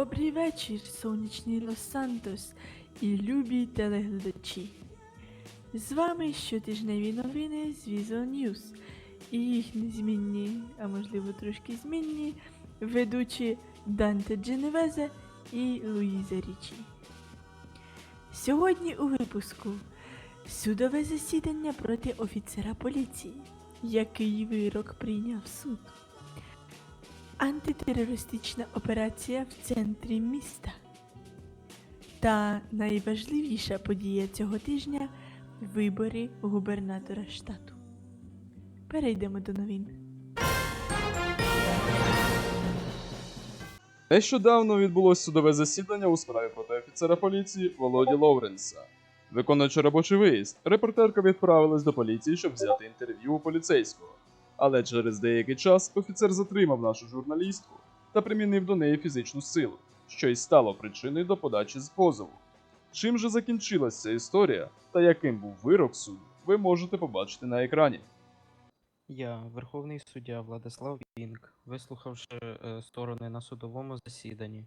Добрий вечір, сонячний Лос-Сантос і любі телеглядачі. З вами щотижневі новини з Visual News і їх незмінні, а можливо трошки змінні, ведучі Данте Дженевезе і Луїза Річі. Сьогодні у випуску судове засідання проти офіцера поліції, який вирок прийняв суд. Антитерористична операція в центрі міста. Та найважливіша подія цього тижня вибори губернатора штату. Перейдемо до новин. Нещодавно відбулось судове засідання у справі проти офіцера поліції Володі Лоуренса. Виконуючи робочий виїзд, репортерка відправилась до поліції, щоб взяти інтерв'ю у поліцейського. Але через деякий час офіцер затримав нашу журналістку та примінив до неї фізичну силу, що й стало причиною до подачі з позову. Чим же закінчилася ця історія та яким був вирок суду, ви можете побачити на екрані. Я, Верховний суддя Владислав Вінк, вислухавши е, сторони на судовому засіданні,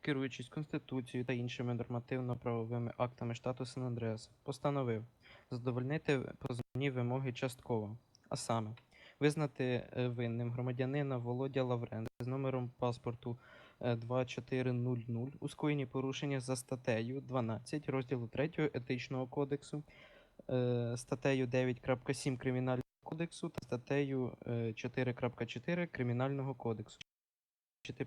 керуючись Конституцією та іншими нормативно-правовими актами штату Сан-Андреас, постановив задовольнити позовні вимоги частково, а саме визнати е, винним громадянина Володя Лаврен з номером паспорту е, 2400 у скоєнні порушення за статтею 12 розділу 3 Етичного кодексу, е, статтею 9.7 Кримінального кодексу та статтею е, 4.4 Кримінального кодексу.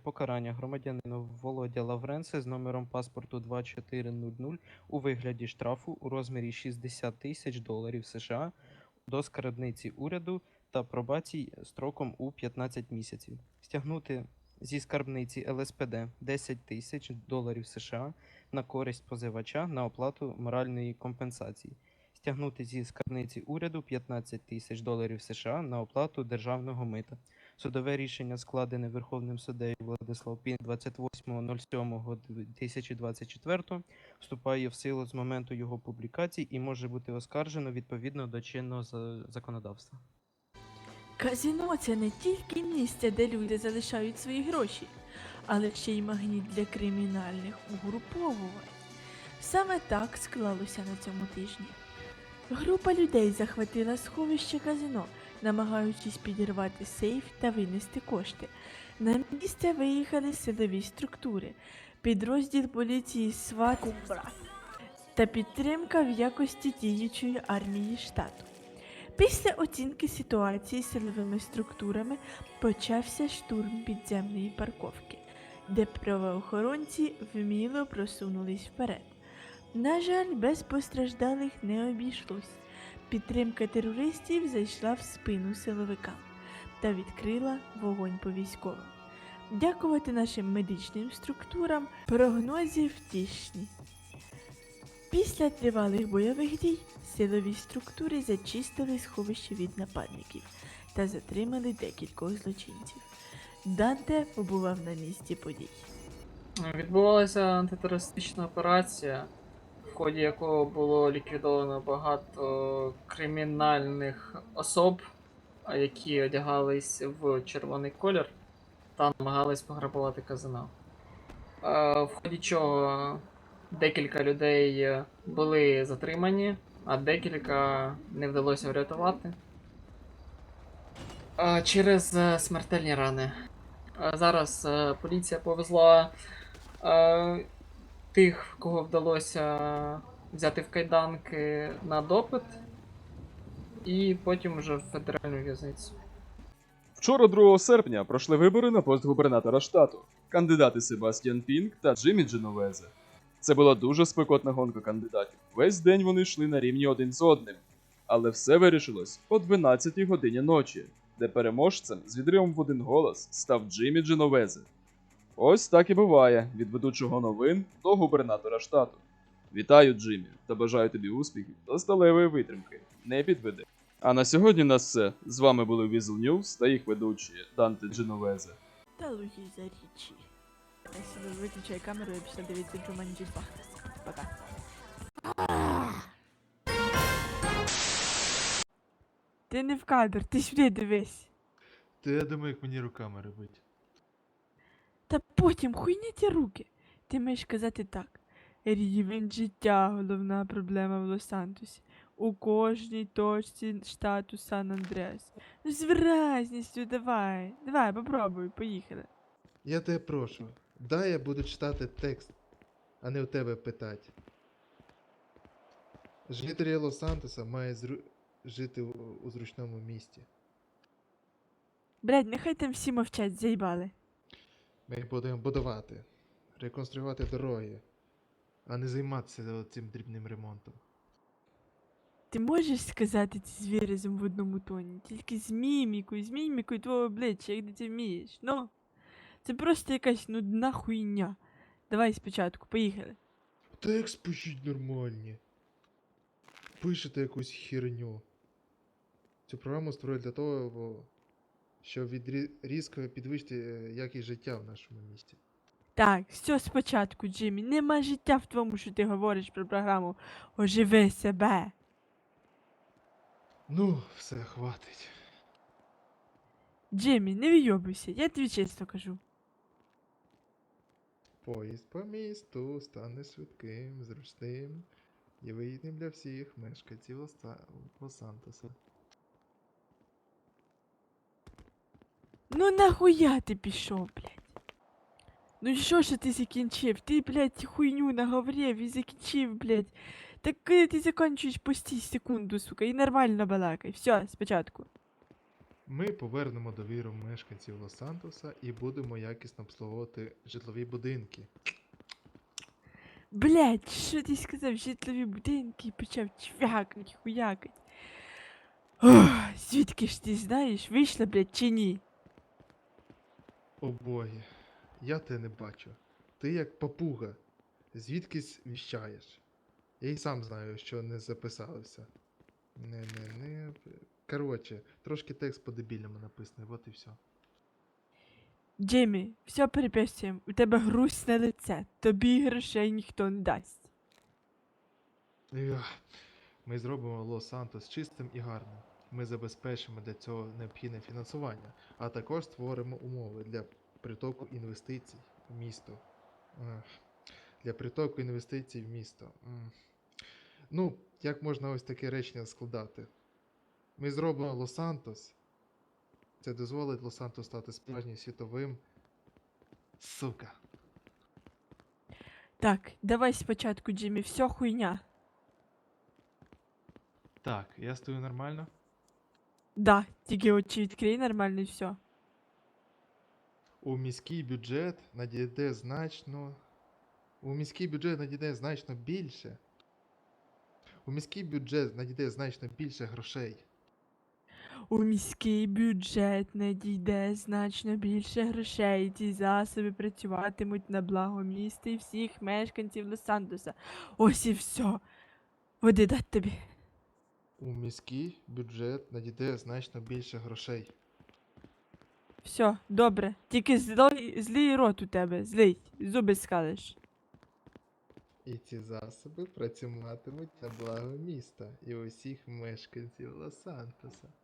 Покарання громадянину Володя Лавренце з номером паспорту 2400 у вигляді штрафу у розмірі 60 тисяч доларів США до скарбниці уряду та пробацій строком у 15 місяців. Стягнути зі скарбниці ЛСПД 10 тисяч доларів США на користь позивача на оплату моральної компенсації стягнути зі скарбниці уряду 15 тисяч доларів США на оплату державного мита. Судове рішення складене Верховним суддею Владислав Пін 28.07.2024 вступає в силу з моменту його публікації і може бути оскаржено відповідно до чинного законодавства. Казино це не тільки місце, де люди залишають свої гроші, але ще й магніт для кримінальних угруповувань. Саме так склалося на цьому тижні. Група людей захватила сховище казино, намагаючись підірвати сейф та винести кошти. На місце виїхали силові структури, підрозділ поліції СВАТ та підтримка в якості діючої армії штату. Після оцінки ситуації силовими структурами почався штурм підземної парковки, де правоохоронці вміло просунулись вперед. На жаль, без постраждалих не обійшлось. Підтримка терористів зайшла в спину силовикам та відкрила вогонь по військовим. Дякувати нашим медичним структурам прогнози втішні. Після тривалих бойових дій силові структури зачистили сховище від нападників та затримали декількох злочинців. Данте побував на місці подій. Відбувалася антитерористична операція, в ході якого було ліквідовано багато кримінальних особ, які одягались в червоний колір та намагались пограбувати казино. Е, В ході чого декілька людей е, були затримані, а декілька не вдалося врятувати. Через е, смертельні рани. Зараз е, поліція повезла тих, кого вдалося взяти в кайданки на допит, і потім вже в федеральну в'язницю. Вчора, 2 серпня, пройшли вибори на пост губернатора штату. Кандидати Себастьян Пінк та Джиммі Дженовезе. Це була дуже спекотна гонка кандидатів. Весь день вони йшли на рівні один з одним. Але все вирішилось о 12-й годині ночі, де переможцем з відривом в один голос став Джиммі Дженовезе. Ось так і буває від ведучого новин до губернатора штату. Вітаю, Джиммі, та бажаю тобі успіхів та сталевої витримки. Не підведи. А на сьогодні на все. З вами були Weasel News та їх ведучі Данте Дженовезе. Та Луїза Річі. Я себе виключаю камеру пішла дивитися Джуманджі 2. Пока. Ти не в кадр, ти сюди дивись. Та я думаю, як мені руками робити. Та потім хуйня ті руки. Ти маєш казати так. Рівень життя головна проблема в Лос-Сантосі. У кожній точці штату Сан-Андреас. Ну, з виразністю давай. Давай, попробуй, поїхали. Я тебе прошу, дай я буду читати текст, а не у тебе питати. Жителі Лос-Сантоса мають зру... жити у, у зручному місті. Блядь, нехай там всі мовчать, заїбали. Ми будемо будувати, реконструювати дороги, а не займатися цим дрібним ремонтом. Ти можеш сказати ці з виразом в одному тоні, тільки з мімікою, з мімікою твого обличчя, як ти це вмієш. Ну, це просто якась нудна хуйня. Давай спочатку, поїхали. Текст пишіть нормальні. Пишете якусь херню. Цю програму створили для того, щоб відрі... різко підвищити е, якість життя в нашому місті. Так, все спочатку, Джиммі. Нема життя в тому, що ти говориш про програму Оживи себе. Ну, все, хватить. Джиммі, не вийобуйся, я тобі чесно кажу. Поїзд по місту стане швидким, зручним і вигідним для всіх мешканців Лос-Сантоса. Ну нахуя ти пішов, блядь? Ну що ж ти закінчив? Ти, блядь, хуйню наговорив і закінчив, блядь. Так коли ти закінчуєш постій секунду, сука, і нормально балакай. Все, спочатку. Ми повернемо довіру мешканців Лос-Сантоса і будемо якісно обслуговувати житлові будинки. Блядь, що ти сказав? Житлові будинки і почав чвякать, хуякать. Ох, звідки ж ти знаєш, вийшла, блядь, чи ні? О боги, я те не бачу. Ти як папуга, звідкись віщаєш. Я й сам знаю, що не записалося. Не, не, не. Коротше, трошки текст по-дебільному написаний, от і все. Джиммі, все переписуємо. У тебе грустне лице. Тобі грошей ніхто не дасть. Ех, Ми зробимо Лос-Сантос чистим і гарним. Ми забезпечимо для цього необхідне фінансування, а також створимо умови для притоку інвестицій в місто. Ех, Для притоку інвестицій в місто. М. Ну, як можна ось таке речення складати? Ми зробимо Лос-Сантос. Це дозволить Лос-Сантос стати справжнім світовим. Сука. Так, давай спочатку, Джиммі, все хуйня. Так, я стою нормально. Да, тільки очі відкрий нормально і все. У міський бюджет надійде значно. У міський бюджет надійде значно більше. У міський бюджет надійде значно більше грошей. У міський бюджет надійде значно більше грошей. Ці засоби працюватимуть на благо міста і всіх мешканців Лос-Сантоса. Ось і все. Води дать тобі. У міський бюджет надійде значно більше грошей. Все, добре. Тільки злий, злий рот у тебе, злий. Зуби скалиш. І ці засоби працюватимуть на благо міста і усіх мешканців Лос-Сантоса.